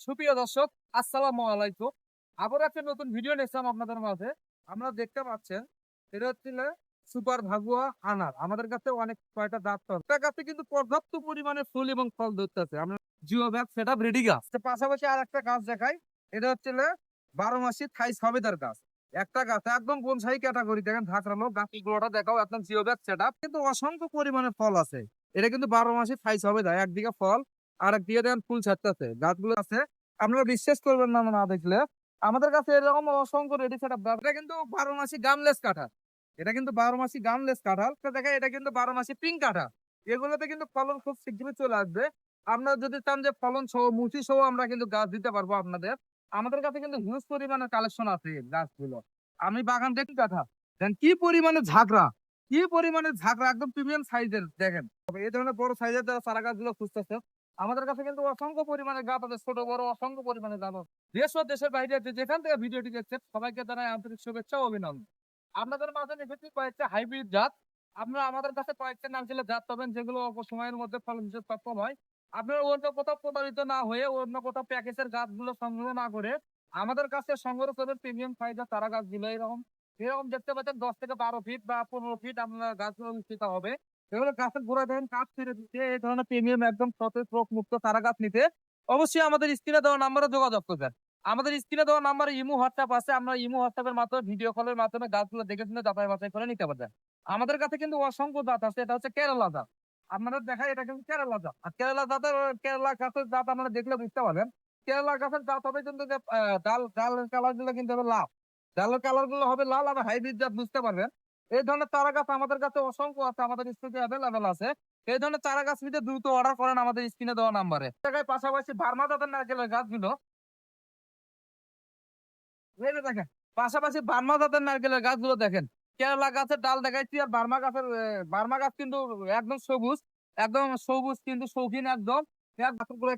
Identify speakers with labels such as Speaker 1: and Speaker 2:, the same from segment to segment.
Speaker 1: সুপ্রিয় দর্শক, আসসালামু আলাইকুম। আবার একটা নতুন ভিডিও নিয়েছিলাম আপনাদের মাঝে। আমরা দেখতে পাচ্ছেন, এটা হচ্ছে সুপার ভাগুয়া আনার। আমাদের কাছে অনেক কয়টা দাঁত তার কাছে কিন্তু পর্যাপ্ত পরিমাণে ফুল এবং ফল ধরতেছে আমরা জিও ব্যাগ সেটা রেডি গাছ পাশাপাশি আর একটা গাছ দেখাই। এটা হচ্ছে বারো মাসি থাই সবেদার গাছ। একটা গাছ একদম বনসাই ক্যাটাগরি দেখেন ঢাকরানো গাছগুলোটা দেখাও একদম জিও ব্যাগ সেট কিন্তু অসংখ্য পরিমাণে ফল আছে। এটা কিন্তু বারো মাসে থাই সবেদা একদিকে ফল আর একদিকে দেখেন ফুল ছাড়তেছে গাছগুলো আছে। আপনারা বিশ্বাস করবেন না না দেখলে। আমাদের কাছে এরকম অসংখ্য রেডি সেট আপ এটা কিন্তু বারো মাসি গামলেস কাঁঠাল। এটা কিন্তু বারো মাসি গামলেস কাঁঠাল। তো দেখা এটা কিন্তু বারো মাসি পিঙ্ক কাঁঠাল। এগুলোতে কিন্তু ফলন খুব শীঘ্রই চলে আসবে। আপনারা যদি চান যে ফলন সহ, মুচি সহ আমরা কিন্তু গাছ দিতে পারব আপনাদের। আমাদের কাছে কিন্তু হিউজ পরিমাণে কালেকশন আছে গাছগুলো। আমি বাগান দেখি কাঁঠাল। দেন কি পরিমাণে ঝাঁকড়া। কি পরিমাণে ঝাঁকড়া, একদম প্রিমিয়াম সাইজের দেখেন। এই ধরনের বড় সাইজের যারা চারা গাছগুলো খুঁজতেছে আমাদের কাছে কিন্তু অসংখ্য পরিমাণে গাছ আছে, ছোট, বড়, অসংখ্য পরিমাণে গাছ আছে। দেশ ও দেশের বাইরে যেখান থেকে ভিডিওটি দেখছেন, সবাইকে জানাই আন্তরিক শুভেচ্ছা অভিনন্দন। আপনাদের মাঝে নিবেছি কয়েকটা হাইব্রিড জাত। আপনারা আমাদের কাছে কয়েকটা নাম ছিল জাত পাবেন, যেগুলো অল্প সময়ের মধ্যে ফলন হিসেবে সক্ষম হয়। আপনারা অন্য কোথাও প্রতারিত না হয়ে অন্য কোথাও প্যাকেজের গাছগুলো সংগ্রহ না করে আমাদের কাছে সংগ্রহ করবেন প্রিমিয়াম ফাইজার চারা গাছগুলো, এরকম। এরকম দেখতে পাচ্ছেন দশ থেকে বারো ফিট বা পনেরো ফিট আপনার গাছগুলো বিস্তৃত হবে। এগুলো গাছের গোড়ায় দেখেন, কাঠ ছেড়ে দিচ্ছে। এই ধরনের প্রিমিয়াম একদম সতেজ রোগ মুক্ত চারা গাছ নিতে। অবশ্যই আমাদের স্ক্রিনে দেওয়া নাম্বারে যোগাযোগ করবেন। আমাদের স্ক্রিনে দেওয়া নাম্বারে ইমো, হোয়াটসঅ্যাপ আছে। আমরা ইমো, হোয়াটসঅ্যাপের মাধ্যমে, ভিডিও কলের মাধ্যমে গাছগুলো দেখে শুনে যাচাই বাছাই করে নিতে পারবেন। আমাদের কাছে কিন্তু অসংখ্য জাত আছে। এটা হচ্ছে কেরালা জাত। আপনাদের দেখাই, এটা কিন্তু কেরালা জাত। আর কেরালা জাতের, কেরালা গাছের জাত আপনারা দেখলে বুঝতে পারবেন। কেরালা গাছের জাত হবে কিন্তু ডাল, ডালের কালারগুলো কিন্তু হবে লাল। ডালের কালারগুলো হবে লাল আর হাইব্রিড জাত বুঝতে পারবেন। এই ধরনের চারা গাছ আমাদের কাছে অসংখ্য আছে, আমাদের স্টকে অ্যাভেলেবেল আছে। এই ধরনের চারা গাছ নিতে দ্রুত অর্ডার করেন আমাদের স্ক্রিনে দেওয়া নাম্বারে জায়গায় পাশাপাশি বার্মা জাতের নারকেলের গাছগুলো। দেখেন, পাশাপাশি বার্মা জাতের নারকেলের গাছগুলো দেখেন। কেরালা গাছের ডাল দেখাইছি আর বার্মা গাছের বার্মা গাছ কিন্তু একদম সবুজ একদম সবুজ কিন্তু শৌখিন একদম।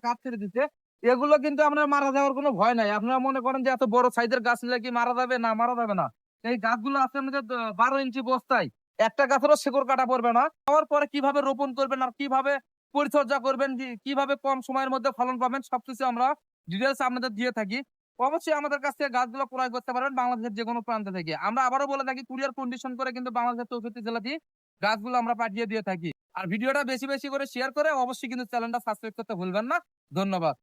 Speaker 1: কাঠ ছেড়ে দিচ্ছে। এগুলো কিন্তু আপনার মারা যাওয়ার কোনো ভয় নাই। আপনারা মনে করেন যে এত বড় সাইজের গাছ নিলে কি মারা যাবে? না, মারা যাবে না। এই গাছগুলো আছে আমাদের বারো ইঞ্চি বস্তায়। একটা গাছেরও শেকড় কাটা পড়বে না। হওয়ার পরে কীভাবে রোপণ করবেন আর কীভাবে পরিচর্যা করবেন কীভাবে কম সময়ের মধ্যে ফলন পাবেন, সবকিছু আমরা ডিটেলস আপনাদের দিয়ে থাকি। অবশ্যই আমাদের কাছ থেকে গাছগুলো ক্রয় করতে পারবেন বাংলাদেশের যে কোনো প্রান্ত থেকে। আমরা আবারও বলে থাকি, কুরিয়ার কন্ডিশন করে কিন্তু বাংলাদেশের চৌষট্টি জেলাতেই গাছগুলো আমরা পাঠিয়ে দিয়ে থাকি। আর ভিডিওটা বেশি বেশি করে শেয়ার করে অবশ্যই কিন্তু চ্যানেলটা সাবস্ক্রাইব করতে ভুলবেন না। ধন্যবাদ।